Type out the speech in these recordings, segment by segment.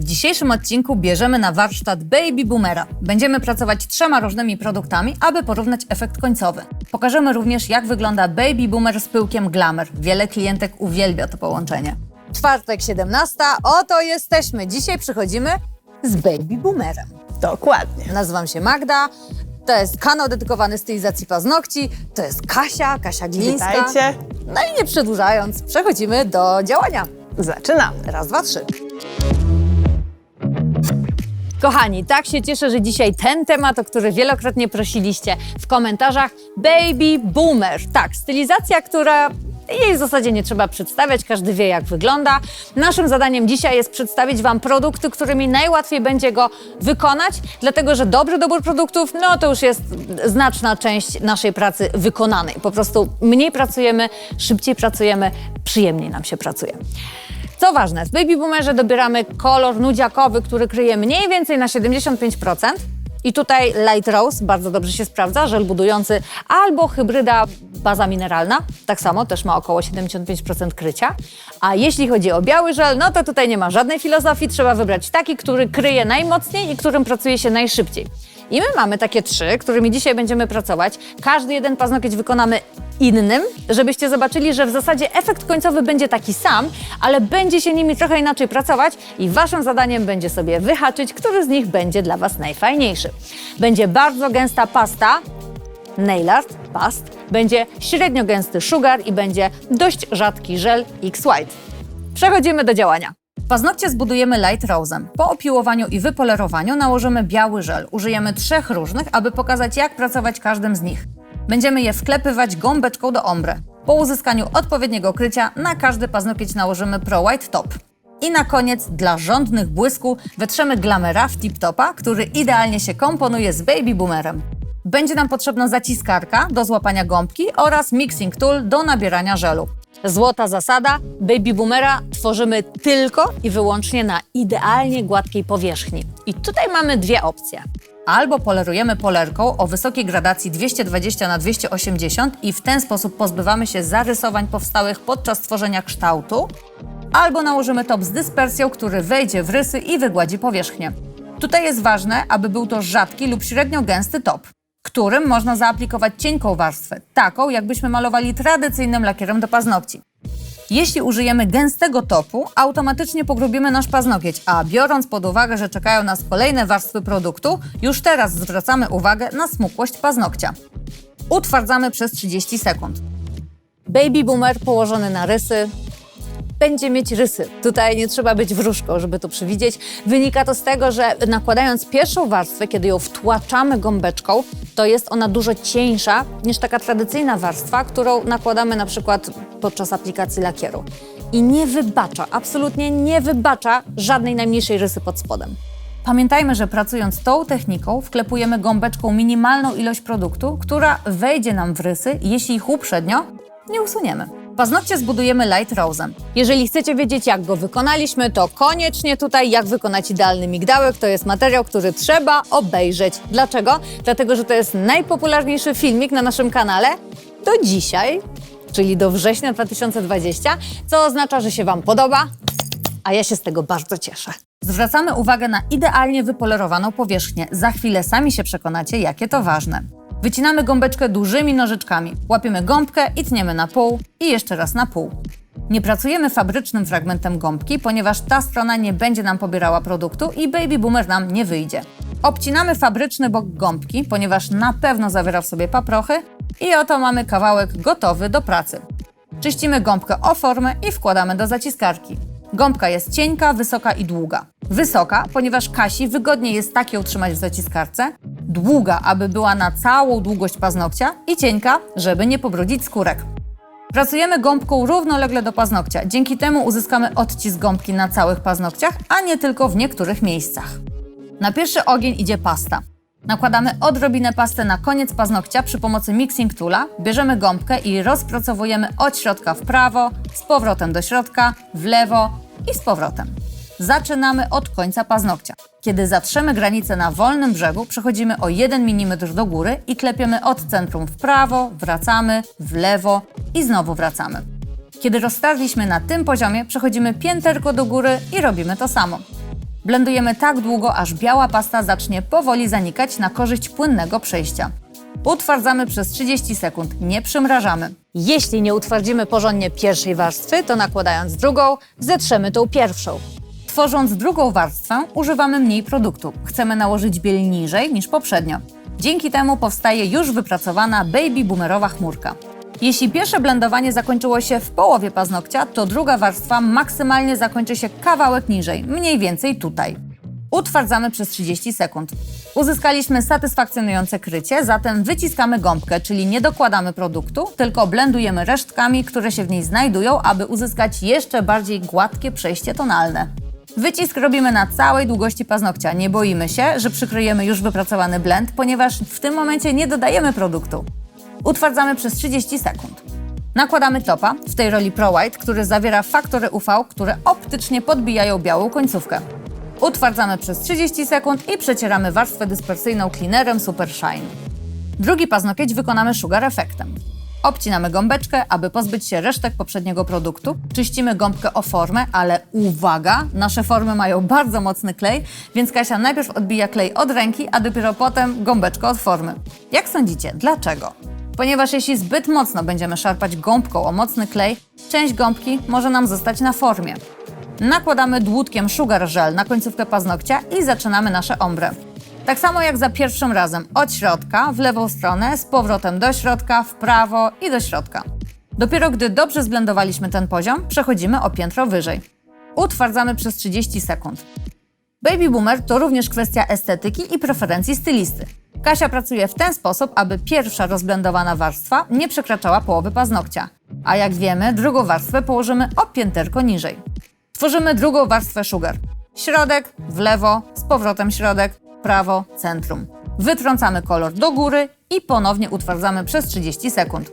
W dzisiejszym odcinku bierzemy na warsztat Baby Boomera. Będziemy pracować trzema różnymi produktami, aby porównać efekt końcowy. Pokażemy również, jak wygląda Baby Boomer z pyłkiem Glamour. Wiele klientek uwielbia to połączenie. Czwartek 17, oto jesteśmy. Dzisiaj przychodzimy z Baby Boomerem. Dokładnie. Nazywam się Magda. To jest kanał dedykowany stylizacji paznokci. To jest Kasia, Kasia Glińska. Witajcie. No i nie przedłużając, przechodzimy do działania. Zaczynamy. Raz, dwa, trzy. Kochani, tak się cieszę, że dzisiaj ten temat, o który wielokrotnie prosiliście w komentarzach, baby boomer. Tak, stylizacja, która jej w zasadzie nie trzeba przedstawiać, każdy wie jak wygląda. Naszym zadaniem dzisiaj jest przedstawić Wam produkty, którymi najłatwiej będzie go wykonać, dlatego że dobry dobór produktów, no to już jest znaczna część naszej pracy wykonanej. Po prostu mniej pracujemy, szybciej pracujemy, przyjemniej nam się pracuje. Co ważne, w Baby Boomerze dobieramy kolor nudziakowy, który kryje mniej więcej na 75%. I tutaj Light Rose bardzo dobrze się sprawdza, żel budujący albo hybryda baza mineralna, tak samo też ma około 75% krycia. A jeśli chodzi o biały żel, no to tutaj nie ma żadnej filozofii, trzeba wybrać taki, który kryje najmocniej i którym pracuje się najszybciej. I my mamy takie trzy, którymi dzisiaj będziemy pracować. Każdy jeden paznokieć wykonamy innym, żebyście zobaczyli, że w zasadzie efekt końcowy będzie taki sam, ale będzie się nimi trochę inaczej pracować i waszym zadaniem będzie sobie wyhaczyć, który z nich będzie dla was najfajniejszy. Będzie bardzo gęsta pasta, nail art, past, będzie średnio gęsty sugar i będzie dość rzadki żel X-White. Przechodzimy do działania. Paznokcie zbudujemy light rose'em. Po opiłowaniu i wypolerowaniu nałożymy biały żel. Użyjemy trzech różnych, aby pokazać jak pracować każdym z nich. Będziemy je wklepywać gąbeczką do ombre. Po uzyskaniu odpowiedniego krycia na każdy paznokieć nałożymy Pro White Top. I na koniec, dla rządnych błysku, wetrzemy Glamera w Tip Topa, który idealnie się komponuje z Baby Boomerem. Będzie nam potrzebna zaciskarka do złapania gąbki oraz mixing tool do nabierania żelu. Złota zasada, Baby Boomera tworzymy tylko i wyłącznie na idealnie gładkiej powierzchni. I tutaj mamy dwie opcje. Albo polerujemy polerką o wysokiej gradacji 220 na 280 i w ten sposób pozbywamy się zarysowań powstałych podczas tworzenia kształtu, albo nałożymy top z dyspersją, który wejdzie w rysy i wygładzi powierzchnię. Tutaj jest ważne, aby był to rzadki lub średnio gęsty top, którym można zaaplikować cienką warstwę, taką jakbyśmy malowali tradycyjnym lakierem do paznokci. Jeśli użyjemy gęstego topu, automatycznie pogrubimy nasz paznokieć, a biorąc pod uwagę, że czekają nas kolejne warstwy produktu, już teraz zwracamy uwagę na smukłość paznokcia. Utwardzamy przez 30 sekund. Baby Boomer położony na rysy będzie mieć rysy. Tutaj nie trzeba być wróżką, żeby to przewidzieć. Wynika to z tego, że nakładając pierwszą warstwę, kiedy ją wtłaczamy gąbeczką, to jest ona dużo cieńsza niż taka tradycyjna warstwa, którą nakładamy na przykład podczas aplikacji lakieru. I nie wybacza, absolutnie nie wybacza żadnej najmniejszej rysy pod spodem. Pamiętajmy, że pracując tą techniką wklepujemy gąbeczką minimalną ilość produktu, która wejdzie nam w rysy, jeśli ich uprzednio nie usuniemy. Paznokcie zbudujemy light rose'em. Jeżeli chcecie wiedzieć, jak go wykonaliśmy, to koniecznie tutaj, jak wykonać idealny migdałek, to jest materiał, który trzeba obejrzeć. Dlaczego? Dlatego, że to jest najpopularniejszy filmik na naszym kanale do dzisiaj, czyli do września 2020, co oznacza, że się Wam podoba, a ja się z tego bardzo cieszę. Zwracamy uwagę na idealnie wypolerowaną powierzchnię. Za chwilę sami się przekonacie, jakie to ważne. Wycinamy gąbeczkę dużymi nożyczkami. Łapiemy gąbkę i tniemy na pół i jeszcze raz na pół. Nie pracujemy fabrycznym fragmentem gąbki, ponieważ ta strona nie będzie nam pobierała produktu i Baby Boomer nam nie wyjdzie. Obcinamy fabryczny bok gąbki, ponieważ na pewno zawiera w sobie paprochy i oto mamy kawałek gotowy do pracy. Czyścimy gąbkę o formę i wkładamy do zaciskarki. Gąbka jest cienka, wysoka i długa. Wysoka, ponieważ Kasi wygodniej jest tak ją trzymać w zaciskarce. Długa, aby była na całą długość paznokcia i cienka, żeby nie pobrudzić skórek. Pracujemy gąbką równolegle do paznokcia. Dzięki temu uzyskamy odcisk gąbki na całych paznokciach, a nie tylko w niektórych miejscach. Na pierwszy ogień idzie pasta. Nakładamy odrobinę pasty na koniec paznokcia przy pomocy mixing toola, bierzemy gąbkę i rozpracowujemy od środka w prawo, z powrotem do środka, w lewo i z powrotem. Zaczynamy od końca paznokcia. Kiedy zatrzemy granicę na wolnym brzegu, przechodzimy o 1 mm do góry i klepiemy od centrum w prawo, wracamy, w lewo i znowu wracamy. Kiedy roztarliśmy na tym poziomie, przechodzimy pięterko do góry i robimy to samo. Blendujemy tak długo, aż biała pasta zacznie powoli zanikać na korzyść płynnego przejścia. Utwardzamy przez 30 sekund, nie przymrażamy. Jeśli nie utwardzimy porządnie pierwszej warstwy, to nakładając drugą, zetrzemy tą pierwszą. Tworząc drugą warstwę, używamy mniej produktu. Chcemy nałożyć biel niżej niż poprzednio. Dzięki temu powstaje już wypracowana baby boomerowa chmurka. Jeśli pierwsze blendowanie zakończyło się w połowie paznokcia, to druga warstwa maksymalnie zakończy się kawałek niżej, mniej więcej tutaj. Utwardzamy przez 30 sekund. Uzyskaliśmy satysfakcjonujące krycie, zatem wyciskamy gąbkę, czyli nie dokładamy produktu, tylko blendujemy resztkami, które się w niej znajdują, aby uzyskać jeszcze bardziej gładkie przejście tonalne. Wycisk robimy na całej długości paznokcia. Nie boimy się, że przykryjemy już wypracowany blend, ponieważ w tym momencie nie dodajemy produktu. Utwardzamy przez 30 sekund. Nakładamy topa, w tej roli Pro White, który zawiera faktory UV, które optycznie podbijają białą końcówkę. Utwardzamy przez 30 sekund i przecieramy warstwę dyspersyjną cleanerem Super Shine. Drugi paznokieć wykonamy sugar efektem. Obcinamy gąbeczkę, aby pozbyć się resztek poprzedniego produktu. Czyścimy gąbkę o formę, ale uwaga, nasze formy mają bardzo mocny klej, więc Kasia najpierw odbija klej od ręki, a dopiero potem gąbeczkę od formy. Jak sądzicie, dlaczego? Ponieważ jeśli zbyt mocno będziemy szarpać gąbką o mocny klej, część gąbki może nam zostać na formie. Nakładamy dłutkiem sugar gel na końcówkę paznokcia i zaczynamy nasze ombre. Tak samo jak za pierwszym razem, od środka w lewą stronę, z powrotem do środka, w prawo i do środka. Dopiero gdy dobrze zblendowaliśmy ten poziom, przechodzimy o piętro wyżej. Utwardzamy przez 30 sekund. Baby boomer to również kwestia estetyki i preferencji stylisty. Kasia pracuje w ten sposób, aby pierwsza rozblendowana warstwa nie przekraczała połowy paznokcia. A jak wiemy, drugą warstwę położymy o pięterko niżej. Tworzymy drugą warstwę sugar. Środek, w lewo, z powrotem środek, prawo, centrum. Wytrącamy kolor do góry i ponownie utwardzamy przez 30 sekund.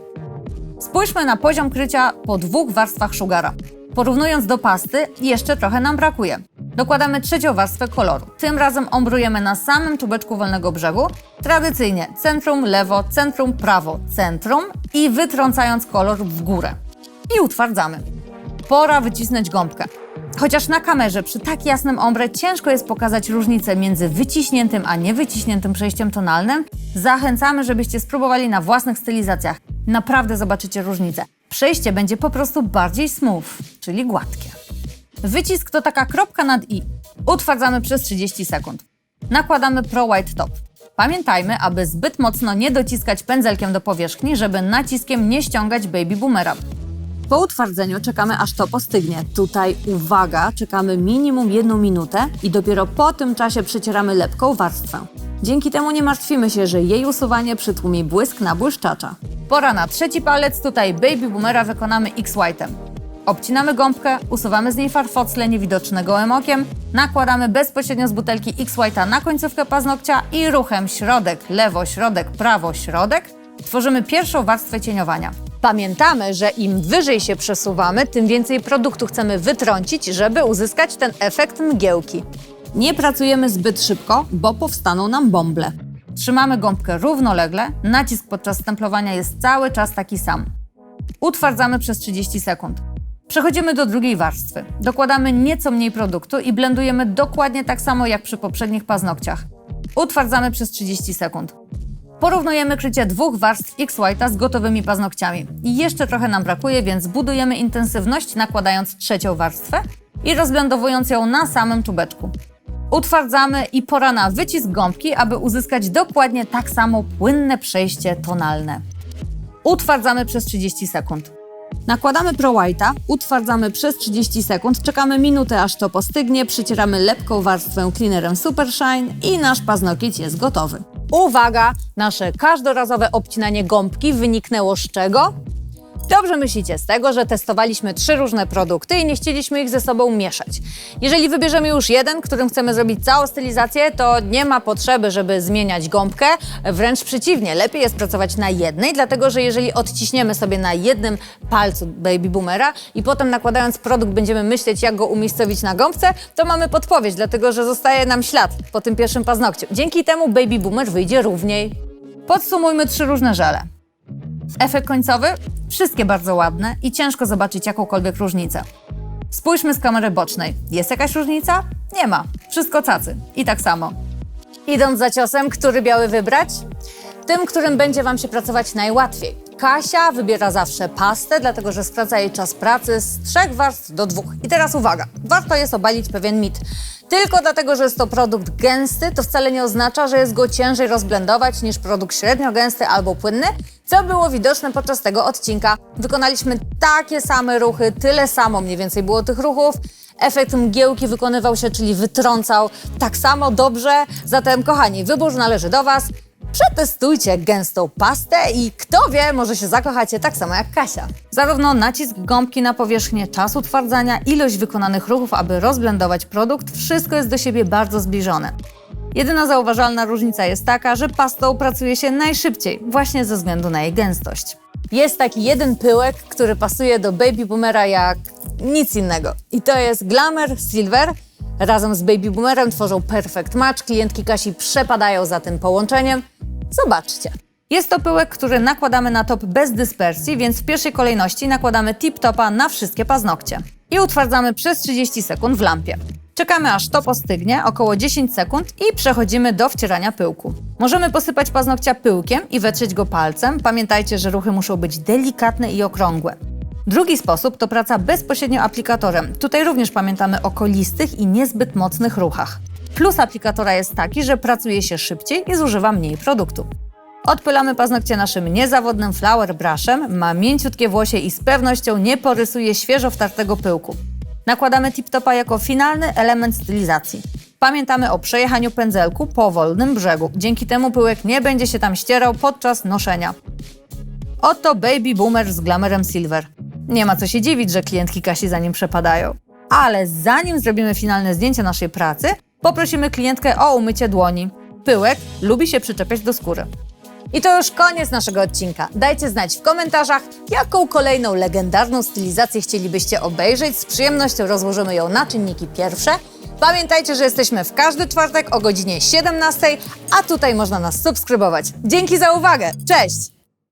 Spójrzmy na poziom krycia po dwóch warstwach sugara. Porównując do pasty, jeszcze trochę nam brakuje. Dokładamy trzecią warstwę koloru. Tym razem ombrujemy na samym czubeczku wolnego brzegu, tradycyjnie centrum, lewo, centrum, prawo, centrum i wytrącając kolor w górę. I utwardzamy. Pora wycisnąć gąbkę. Chociaż na kamerze przy tak jasnym ombre ciężko jest pokazać różnicę między wyciśniętym a niewyciśniętym przejściem tonalnym, zachęcamy, żebyście spróbowali na własnych stylizacjach. Naprawdę zobaczycie różnicę. Przejście będzie po prostu bardziej smooth, czyli gładkie. Wycisk to taka kropka nad i. Utwardzamy przez 30 sekund. Nakładamy Pro White Top. Pamiętajmy, aby zbyt mocno nie dociskać pędzelkiem do powierzchni, żeby naciskiem nie ściągać baby boomera. Po utwardzeniu czekamy aż to postygnie. Tutaj uwaga, czekamy minimum jedną minutę i dopiero po tym czasie przecieramy lepką warstwę. Dzięki temu nie martwimy się, że jej usuwanie przytłumi błysk na błyszczacza. Pora na trzeci palec, tutaj baby boomera wykonamy X-White'em. Obcinamy gąbkę, usuwamy z niej farfocle niewidoczne gołym okiem, nakładamy bezpośrednio z butelki X-White'a na końcówkę paznokcia i ruchem środek, lewo, środek, prawo, środek tworzymy pierwszą warstwę cieniowania. Pamiętamy, że im wyżej się przesuwamy, tym więcej produktu chcemy wytrącić, żeby uzyskać ten efekt mgiełki. Nie pracujemy zbyt szybko, bo powstaną nam bąble. Trzymamy gąbkę równolegle, nacisk podczas stemplowania jest cały czas taki sam. Utwardzamy przez 30 sekund. Przechodzimy do drugiej warstwy. Dokładamy nieco mniej produktu i blendujemy dokładnie tak samo jak przy poprzednich paznokciach. Utwardzamy przez 30 sekund. Porównujemy krycie dwóch warstw X-White'a z gotowymi paznokciami. Jeszcze trochę nam brakuje, więc budujemy intensywność nakładając trzecią warstwę i rozblendowując ją na samym czubeczku. Utwardzamy i pora na wycisk gąbki, aby uzyskać dokładnie tak samo płynne przejście tonalne. Utwardzamy przez 30 sekund. Nakładamy Pro White'a, utwardzamy przez 30 sekund, czekamy minutę aż to postygnie, przycieramy lepką warstwę cleanerem Super Shine i nasz paznokieć jest gotowy. Uwaga, nasze każdorazowe obcinanie gąbki wyniknęło z czego? Dobrze myślicie z tego, że testowaliśmy trzy różne produkty i nie chcieliśmy ich ze sobą mieszać. Jeżeli wybierzemy już jeden, którym chcemy zrobić całą stylizację, to nie ma potrzeby, żeby zmieniać gąbkę. Wręcz przeciwnie, lepiej jest pracować na jednej, dlatego że jeżeli odciśniemy sobie na jednym palcu baby boomera i potem nakładając produkt będziemy myśleć, jak go umiejscowić na gąbce, to mamy podpowiedź, dlatego że zostaje nam ślad po tym pierwszym paznokciu. Dzięki temu baby boomer wyjdzie równiej. Podsumujmy trzy różne żele. Efekt końcowy? Wszystkie bardzo ładne i ciężko zobaczyć jakąkolwiek różnicę. Spójrzmy z kamery bocznej. Jest jakaś różnica? Nie ma. Wszystko cacy. I tak samo. Idąc za ciosem, który biały wybrać? Tym, którym będzie Wam się pracować najłatwiej. Kasia wybiera zawsze pastę, dlatego że skraca jej czas pracy z trzech warstw do dwóch. I teraz uwaga, warto jest obalić pewien mit. Tylko dlatego, że jest to produkt gęsty, to wcale nie oznacza, że jest go ciężej rozblendować niż produkt średnio gęsty albo płynny, co było widoczne podczas tego odcinka. Wykonaliśmy takie same ruchy, tyle samo mniej więcej było tych ruchów. Efekt mgiełki wykonywał się, czyli wytrącał tak samo dobrze. Zatem, kochani, wybór należy do Was. Przetestujcie gęstą pastę i kto wie, może się zakochacie tak samo jak Kasia. Zarówno nacisk gąbki na powierzchnię, czas utwardzania, ilość wykonanych ruchów, aby rozblendować produkt, wszystko jest do siebie bardzo zbliżone. Jedyna zauważalna różnica jest taka, że pastą pracuje się najszybciej, właśnie ze względu na jej gęstość. Jest taki jeden pyłek, który pasuje do Baby Boomera jak nic innego. I to jest Glamour Silver. Razem z Baby Boomerem tworzą perfect match. Klientki Kasi przepadają za tym połączeniem. Zobaczcie. Jest to pyłek, który nakładamy na top bez dyspersji, więc w pierwszej kolejności nakładamy tip-topa na wszystkie paznokcie. I utwardzamy przez 30 sekund w lampie. Czekamy aż top ostygnie, około 10 sekund i przechodzimy do wcierania pyłku. Możemy posypać paznokcia pyłkiem i wetrzeć go palcem. Pamiętajcie, że ruchy muszą być delikatne i okrągłe. Drugi sposób to praca bezpośrednio aplikatorem. Tutaj również pamiętamy o kolistych i niezbyt mocnych ruchach. Plus aplikatora jest taki, że pracuje się szybciej i zużywa mniej produktu. Odpylamy paznokcie naszym niezawodnym flower brushem, ma mięciutkie włosie i z pewnością nie porysuje świeżo wtartego pyłku. Nakładamy tip-topa jako finalny element stylizacji. Pamiętamy o przejechaniu pędzelku po wolnym brzegu. Dzięki temu pyłek nie będzie się tam ścierał podczas noszenia. Oto Baby Boomer z glamourem Silver. Nie ma co się dziwić, że klientki Kasi za nim przepadają. Ale zanim zrobimy finalne zdjęcie naszej pracy, poprosimy klientkę o umycie dłoni. Pyłek lubi się przyczepiać do skóry. I to już koniec naszego odcinka. Dajcie znać w komentarzach, jaką kolejną legendarną stylizację chcielibyście obejrzeć. Z przyjemnością rozłożymy ją na czynniki pierwsze. Pamiętajcie, że jesteśmy w każdy czwartek o godzinie 17, a tutaj można nas subskrybować. Dzięki za uwagę. Cześć!